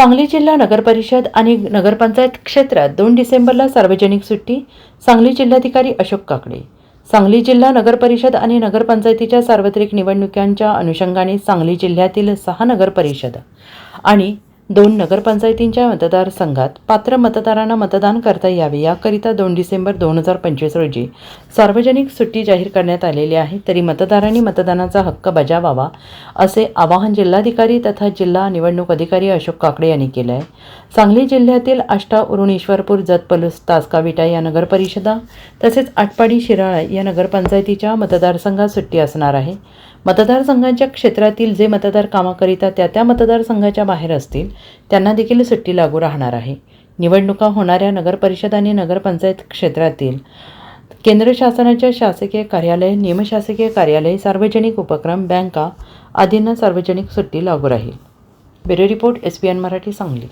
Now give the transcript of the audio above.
सांगली जिल्हा नगरपरिषद आणि नगरपंचायत क्षेत्रात दोन डिसेंबरला सार्वजनिक सुट्टी सांगली जिल्हाधिकारी अशोक काकडे. सांगली जिल्हा नगरपरिषद आणि नगरपंचायतीच्या सार्वत्रिक निवडणुकांच्या अनुषंगाने सांगली जिल्ह्यातील सहा नगरपरिषद आणि दोन नगरपंचायतींच्या मतदारसंघात पात्र मतदारांना मतदान करता यावे याकरिता दोन डिसेंबर दोन हजार पंचवीस रोजी सार्वजनिक सुट्टी जाहीर करण्यात आलेली आहे. तरी मतदारांनी मतदानाचा हक्क बजावावा असे आवाहन जिल्हाधिकारी तथा जिल्हा निवडणूक अधिकारी अशोक काकडे यांनी केले आहे सांगली जिल्ह्यातील आष्टा उरुण ईश्वरपूर जतपलूस तासकाविटा या नगरपरिषदा तसेच आटपाडी शिराळा या नगरपंचायतीच्या मतदारसंघात सुट्टी असणार आहे. मतदारसंघांच्या क्षेत्रातील जे मतदार कामाकरिता त्या त्या मतदारसंघाच्या बाहेर असतील त्यांना देखील सुट्टी लागू राहणार आहे. निवडणुका होणाऱ्या नगरपरिषद आणि नगरपंचायत क्षेत्रातील केंद्र शासनाच्या शासकीय कार्यालय निमशासकीय कार्यालय सार्वजनिक उपक्रम बँका आदींना सार्वजनिक सुट्टी लागू राहील. Bureau report S P N Marathi Sangli.